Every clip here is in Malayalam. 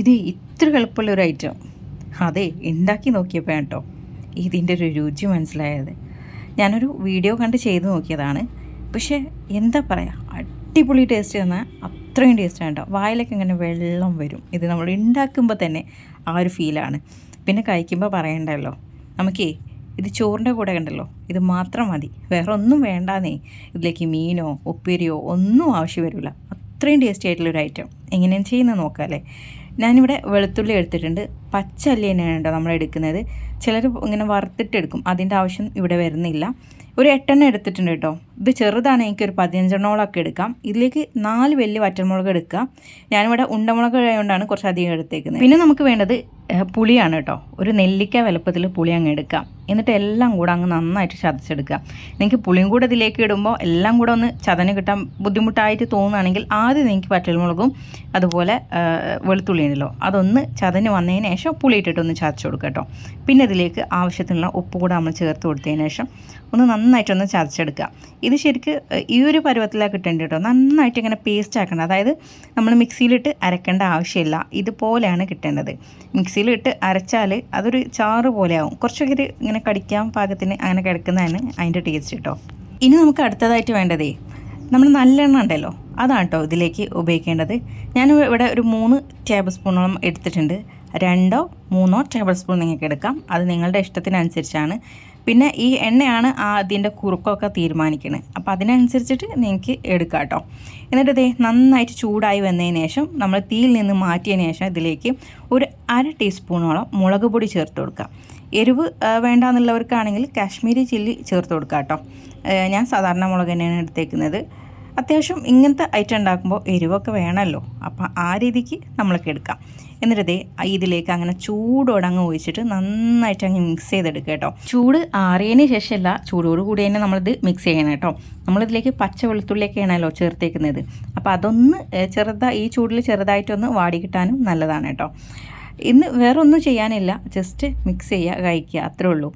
ഇത് ഇത്ര എളുപ്പമുള്ള ഒരു ഐറ്റം അതെ ഉണ്ടാക്കി നോക്കിയപ്പോൾ കേട്ടോ ഇതിന്റെ ഒരു രുചി മനസ്സിലായത്. ഞാനൊരു വീഡിയോ കണ്ട് ചെയ്ത് നോക്കിയതാണ്. പക്ഷേ എന്താ പറയുക അടിപൊളി ടേസ്റ്റ് തന്നാൽ അത്രയും ടേസ്റ്റ് കേട്ടോ വായിലൊക്കെ ഇങ്ങനെ വെള്ളം വരും. ഇത് നമ്മൾ ഉണ്ടാക്കുമ്പോൾ തന്നെ ആ ഒരു ഫീലാണ് പിന്നെ കഴിക്കുമ്പോൾ പറയണ്ടല്ലോ നമുക്കേ ഇത് ചോറിന്റെ കൂടെ കണ്ടല്ലോ ഇത് മാത്രം മതി. വേറെ ഒന്നും വേണ്ടാന്നേ. ഇതിലേക്ക് മീനോ ഉപ്പേരിയോ ഒന്നും ആവശ്യം വരില്ല അത്രയും ടേസ്റ്റി ആയിട്ടുള്ളൊരു ഐറ്റം എങ്ങനെയാണ് ചെയ്യുന്നത് നോക്കാം അല്ലേ? ഞാനിവിടെ വെളുത്തുള്ളി എടുത്തിട്ടുണ്ട്. പച്ച അല്ലി തന്നെയാണ് കേട്ടോ നമ്മൾ എടുക്കുന്നത്. ചിലർ ഇങ്ങനെ വറുത്തിട്ട് എടുക്കും അതിന്റെ ആവശ്യം ഇവിടെ വരുന്നില്ല. ഒരു എട്ടെണ്ണം എടുത്തിട്ടുണ്ട് കേട്ടോ. ഇത് ചെറുതാണ്. എനിക്ക് ഒരു പതിനഞ്ചെണ്ണോളൊക്കെ എടുക്കാം. ഇതിലേക്ക് നാല് വലിയ വറ്റൽമുളക് എടുക്കുക ഞാനിവിടെ ഉണ്ടമുളക് ആയതുകൊണ്ടാണ് കുറച്ച് അധികം എടുത്തേക്കുന്നത്. പിന്നെ നമുക്ക് വേണ്ടത് പുളിയാണ് കേട്ടോ. ഒരു നെല്ലിക്ക വലുപ്പത്തിൽ പുളി അങ്ങ് എടുക്കാം. എന്നിട്ട് എല്ലാം കൂടെ അങ്ങ് നന്നായിട്ട് ചതച്ചെടുക്കുക. നിങ്ങൾക്ക് പുളിയും കൂടെ ഇതിലേക്ക് ഇടുമ്പോൾ എല്ലാം കൂടെ ഒന്ന് ചതന് കിട്ടാൻ ബുദ്ധിമുട്ടായിട്ട് തോന്നുകയാണെങ്കിൽ ആദ്യം നിങ്ങൾക്ക് വറ്റൽമുളകും അതുപോലെ വെളുത്തുള്ളി ഉണ്ടല്ലോ അതൊന്ന് ചതന് വന്നതിന് ശേഷം പുളി ഇട്ടിട്ടൊന്ന് ചതച്ച് കൊടുക്കുക കേട്ടോ. പിന്നെ ഇതിലേക്ക് ആവശ്യത്തിനുള്ള ഉപ്പ് കൂടെ നമ്മൾ ചേർത്ത് കൊടുത്തതിന് ശേഷം ഒന്ന് നന്നായിട്ടൊന്ന് ചതച്ചെടുക്കുക. ഇത് ശരിക്ക് ഈ ഒരു പരുവത്തിലാണ് കിട്ടേണ്ടത് കേട്ടോ. നന്നായിട്ട് ഇങ്ങനെ പേസ്റ്റ് ആക്കണം. അതായത് നമ്മൾ മിക്സിയിലിട്ട് അരക്കേണ്ട ആവശ്യമില്ല. ഇതുപോലെയാണ് കിട്ടേണ്ടത്. മിക്സിയിലിട്ട് അരച്ചാൽ അതൊരു ചാറ് പോലെ ആവും കുറച്ചൊക്കെ ഒരു ഇങ്ങനെ കടിക്കാൻ പാകത്തിന് അങ്ങനെ കിടക്കുന്നതാണ് അതിന്റെ ടേസ്റ്റ് കേട്ടോ. ഇനി നമുക്ക് അടുത്തതായിട്ട് വേണ്ടതേ നമ്മൾ നല്ലെണ്ണ ഉണ്ടല്ലോ. അതാണ് കേട്ടോ ഇതിലേക്ക് ഉപയോഗിക്കേണ്ടത്. ഞാൻ ഇവിടെ ഒരു മൂന്ന് ടേബിൾ സ്പൂണോളം എടുത്തിട്ടുണ്ട്. രണ്ടോ മൂന്നോ ടേബിൾ സ്പൂൺ നിങ്ങൾക്ക് എടുക്കാം. അത് നിങ്ങളുടെ ഇഷ്ടത്തിനനുസരിച്ചാണ്. പിന്നെ ഈ എണ്ണയാണ് ആ അതിന്റെ കുറുക്കൊക്കെ തീരുമാനിക്കുന്നത് അപ്പോൾ അതിനനുസരിച്ചിട്ട് നിങ്ങൾക്ക് എടുക്കാം കേട്ടോ എന്നിട്ട് ഇതേ നന്നായിട്ട് ചൂടായി വന്നതിന് ശേഷം നമ്മൾ തീയിൽ നിന്ന് മാറ്റിയതിന് ശേഷം ഇതിലേക്ക് ഒരു അര ടീസ്പൂണോളം മുളക് പൊടി ചേർത്ത് കൊടുക്കുക എരിവ് വേണ്ട വേണ്ടാന്നുള്ളവർക്കാണെങ്കിൽ കാശ്മീരി ചില്ലി ചേർത്ത് കൊടുക്കുക കേട്ടോ ഞാൻ സാധാരണ മുളക് തന്നെയാണ് എടുത്തേക്കുന്നത്. അത്യാവശ്യം ഇങ്ങനത്തെ ഐറ്റം ഉണ്ടാക്കുമ്പോൾ എരിവൊക്കെ വേണമല്ലോ അപ്പം ആ രീതിക്ക് നമ്മളൊക്കെ എടുക്കാം. ദേ ഇതിലേക്ക് അങ്ങനെ ചൂടോടെ അങ്ങ് ഒഴിച്ചിട്ട് നന്നായിട്ട് അങ്ങ് മിക്സ് ചെയ്തെടുക്കുക കേട്ടോ. ചൂട് ആറിയതിന് ശേഷമല്ല ചൂടോട് കൂടി തന്നെ നമ്മളിത് മിക്സ് ചെയ്യണം കേട്ടോ. നമ്മളിതിലേക്ക് പച്ച വെളുത്തുള്ളിയൊക്കെയാണല്ലോ ചേർത്തേക്കുന്നത്. അപ്പോൾ അതൊന്ന് ചെറുതായി ചെറുതാ ഈ ചൂടിൽ ചെറുതായിട്ടൊന്ന് വാടി കിട്ടാനും നല്ലതാണ് കേട്ടോ. ഇന്ന് വേറൊന്നും ചെയ്യാനില്ല ജസ്റ്റ് മിക്സ് ചെയ്യുക കഴിക്കുക അത്രേ ഉള്ളൂ.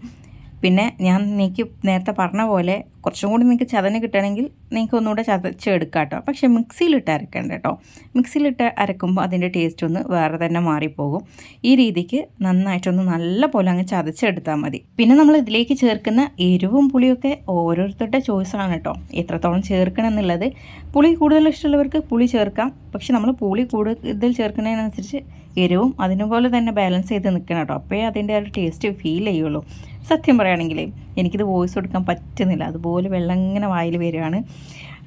പിന്നെ ഞാൻ നിങ്ങൾക്ക് നേരത്തെ പറഞ്ഞ പോലെ കുറച്ചും കൂടി നിങ്ങൾക്ക് ചതന് കിട്ടണമെങ്കിൽ നിങ്ങൾക്ക് ഒന്നുകൂടെ ചതച്ചെടുക്കാം കേട്ടോ. പക്ഷേ മിക്സിയിലിട്ട് അരക്കണ്ട കേട്ടോ. മിക്സിയിലിട്ട് അരക്കുമ്പോൾ അതിന്റെ ടേസ്റ്റ് ഒന്ന് വേറെ തന്നെ മാറിപ്പോകും. ഈ രീതിക്ക് നന്നായിട്ടൊന്ന് നല്ല പോലെ അങ്ങ് ചതച്ചെടുത്താൽ മതി. പിന്നെ നമ്മൾ ഇതിലേക്ക് ചേർക്കുന്ന എരിവും പുളിയൊക്കെ ഓരോരുത്തരുടെ ചോയ്സാണ് കേട്ടോ. എത്രത്തോളം ചേർക്കണം എന്നുള്ളത് പുളി കൂടുതൽ ഇഷ്ടമുള്ളവർക്ക് പുളി ചേർക്കാം. പക്ഷെ നമ്മൾ പുളി കൂടുതൽ ചേർക്കുന്നതിനനുസരിച്ച് എരിവും അതിനുപോലെ തന്നെ ബാലൻസ് ചെയ്ത് നിൽക്കണം കേട്ടോ. അപ്പോഴേ അതിന്റെ ആ ഒരു ടേസ്റ്റ് ഫീൽ ചെയ്യുള്ളൂ. സത്യം പറയുകയാണെങ്കിൽ എനിക്കിത് വോയിസ് കൊടുക്കാൻ പറ്റുന്നില്ല. അതുപോലെ വെള്ളം ഇങ്ങനെ വായിൽ വരികയാണ്.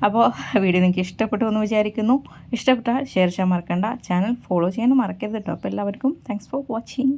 അപ്പോൾ വീഡിയോ നിങ്ങൾക്ക് ഇഷ്ടപ്പെട്ടു എന്ന് വിചാരിക്കുന്നു. ഇഷ്ടപ്പെട്ടാൽ ഷെയർ ചെയ്യാൻ മറക്കണ്ട. ചാനൽ ഫോളോ ചെയ്യാൻ മറക്കരുത് കേട്ടോ അപ്പോൾ എല്ലാവർക്കും താങ്ക്സ് ഫോർ വാച്ചിങ്